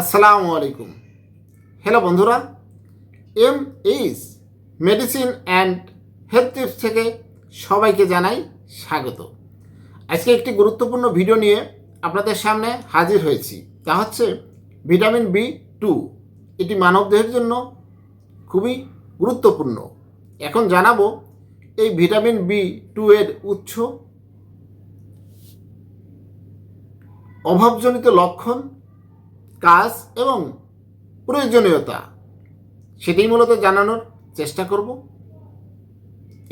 আসসালামু আলাইকুম। হ্যালো বন্ধুরা M H medicine and health tips থেকে সবাইকে জানাই স্বাগত। আজকে একটি গুরুত্বপূর্ণ ভিডিও নিয়ে আপনাদের সামনে হাজির হয়েছি। তা হচ্ছে ভিটামিন বি টু এটি মানবদেহের জন্য খুবই গুরুত্বপূর্ণ। এখন জানাব এই ভিটামিন বি টু এর উৎস, অভাবজনিত লক্ষণ কাজ এবং প্রয়োজনীয়তা, সেটাই মূলত জানানোর চেষ্টা করব।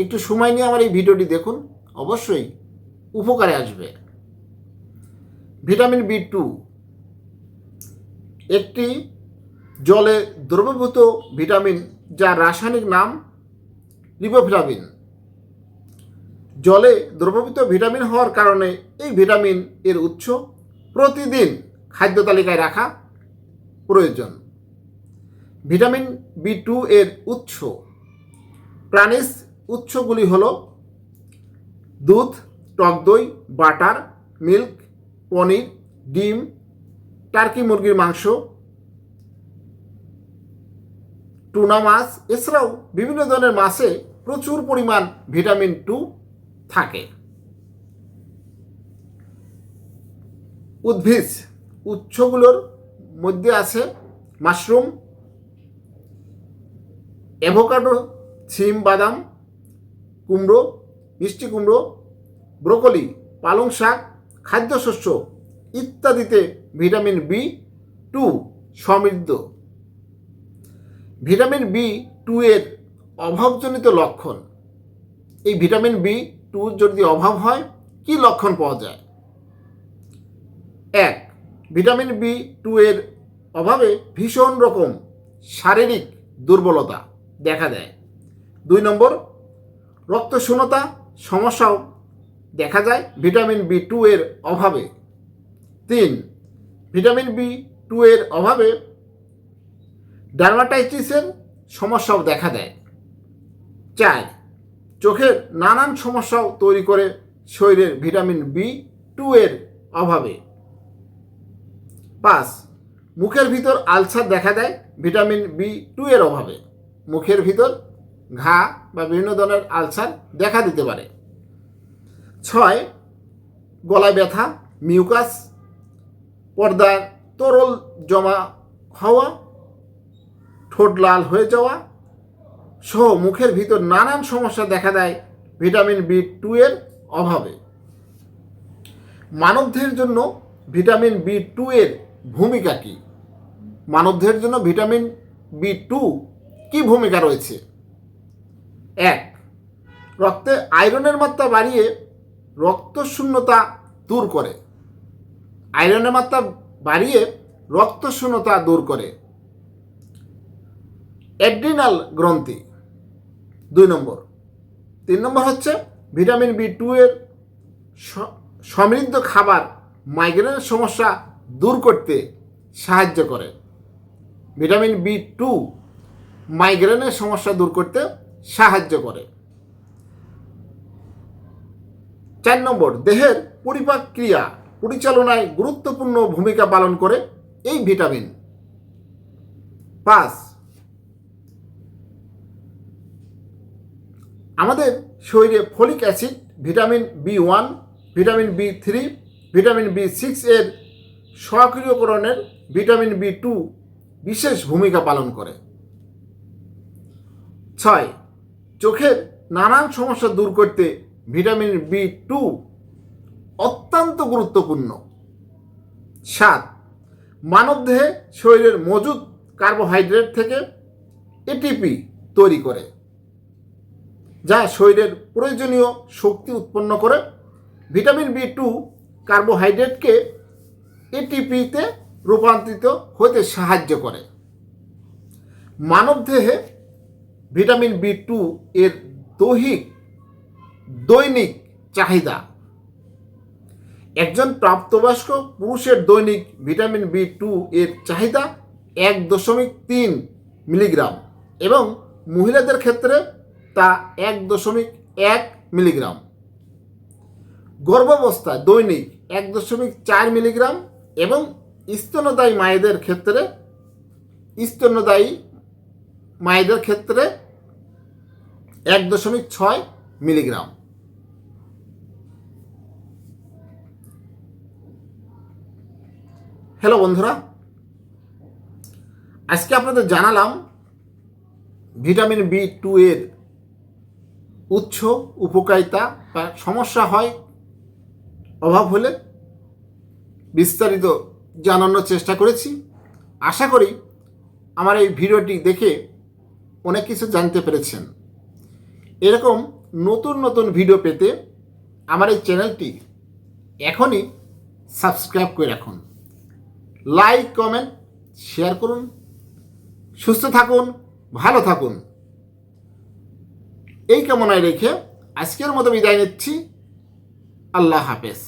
একটু সময় নিয়ে আমার এই ভিডিওটি দেখুন, অবশ্যই উপকারে আসবে। ভিটামিন বি টু একটি জলে দ্রবীভূত ভিটামিন যার রাসায়নিক নাম রিবোফ্লাভিন জলে দ্রবীভূত ভিটামিন হওয়ার কারণে এই ভিটামিন এর উৎস প্রতিদিন খাদ্য তালিকায় রাখা প্রয়োজন। ভিটামিন বি টু এর উৎস। প্রাণীজ উৎসগুলি হল দুধ, টক দই, বাটার, মিল্ক, পনির, ডিম, টার্কি মুরগির মাংস, টুনা মাছ। এছাড়াও বিভিন্ন ধরনের মাছে প্রচুর পরিমাণ ভিটামিন টু থাকে। উদ্ভিজ উৎসগুলোর মধ্যে আছে মাশরুম অ্যাভোকাডো সিম, বাদাম, কুমড়ো, মিষ্টি কুমড়ো, ব্রোকলি, পালং শাক, খাদ্যশস্য ইত্যাদিতে ভিটামিন বি টু সমৃদ্ধ। ভিটামিন বি টু এর অভাবজনিত লক্ষণ। এই ভিটামিন বি টু যদি অভাব হয়, কি লক্ষণ পাওয়া যায়? এক ভিটামিন বি টু এর অভাবে ভীষণ রকম শারীরিক দুর্বলতা দেখা দেয়। দুই নম্বর, রক্তশূন্যতা সমস্যাও দেখা যায় ভিটামিন বি টু এর অভাবে। তিন, ভিটামিন বি টু এর অভাবে ডার্মাটাইটিসের সমস্যাও দেখা দেয়। চার, চোখের নানান সমস্যাও তৈরি করে শরীরের ভিটামিন বি টু এর অভাবে। পাঁচ, মুখের ভিতর আলসার দেখা দেয়, ভিটামিন বি টু এর অভাবে। মুখের ভিতর ঘা বা বিভিন্ন ধরনের আলসার দেখা দিতে পারে। ছয়, গলায় ব্যথা, মিউকাস, পর্দার তরল জমা হওয়া, ঠোঁট লাল হয়ে যাওয়া সহ মুখের ভিতর নানান সমস্যা দেখা দেয় ভিটামিন বি টু এর অভাবে। মানবদেহের জন্য ভিটামিন বি টু এর ভূমিকা কী? মানবদেহের জন্য ভিটামিন বি টু কী ভূমিকা রয়েছে? এক, রক্তে আয়রনের মাত্রা বাড়িয়ে রক্তশূন্যতা দূর করে। আয়রনের মাত্রা বাড়িয়ে রক্তশূন্যতা দূর করে। অ্যাড্রিনাল গ্রন্থি, দুই নম্বর। তিন নম্বর হচ্ছে ভিটামিন বি টু এর সমৃদ্ধ খাবার মাইগ্রেনের সমস্যা দূর করতে সাহায্য করে। ভিটামিন বি টু মাইগ্রেনের সমস্যা দূর করতে সাহায্য করে। চার নম্বর, দেহের পরিপাক ক্রিয়া পরিচালনায় গুরুত্বপূর্ণ ভূমিকা পালন করে এই ভিটামিন। পাঁচ, আমাদের শরীরে folic acid, vitamin B one vitamin B three vitamin B six এর সক্রিয়করণের ভিটামিন বি টু বিশেষ ভূমিকা পালন করে। ছয়, চোখের নানান সমস্যা দূর করতে ভিটামিন বি টু অত্যন্ত গুরুত্বপূর্ণ। সাত, মানবদেহে শরীরের মজুদ কার্বোহাইড্রেট থেকে এটিপি তৈরি করে, যা শরীরের প্রয়োজনীয় শক্তি উৎপন্ন করে। ভিটামিন বি টু কার্বোহাইড্রেটকে এটিপিতে রূপান্তরিত হতে সাহায্য করে। মানবদেহে ভিটামিন বি টু এর দৈহিক, দৈনিক চাহিদা। একজন প্রাপ্তবয়স্ক পুরুষের দৈনিক ভিটামিন বি টু এর চাহিদা এক দশমিক তিন মিলিগ্রাম এবং মহিলাদের ক্ষেত্রে তা এক দশমিক এক মিলিগ্রাম। গর্ভাবস্থায় দৈনিক এক দশমিক চার মিলিগ্রাম এবং স্তন্যদায়ী মায়েদের ক্ষেত্রে, স্তন্যদায়ী মায়েদের ক্ষেত্রে এক দশমিক ছয় মিলিগ্রাম। হ্যালো বন্ধুরা, আজকে আপনাদের জানালাম ভিটামিন বি টু এর উৎস, উপকারিতা বা সমস্যা হয়, অভাব হলে বিস্তারিত জানানোর চেষ্টা করেছি। আশা করি আমার এই ভিডিওটি দেখে অনেক কিছু জানতে পেরেছেন। এরকম নতুন নতুন ভিডিও পেতে আমার এই চ্যানেলটি এখনই সাবস্ক্রাইব করে রাখুন। লাইক, কমেন্ট, শেয়ার করুন। সুস্থ থাকুন, ভালো থাকুন। এই কামনায় রেখে আজকের মতো বিদায় নিচ্ছি। আল্লাহ হাফেজ।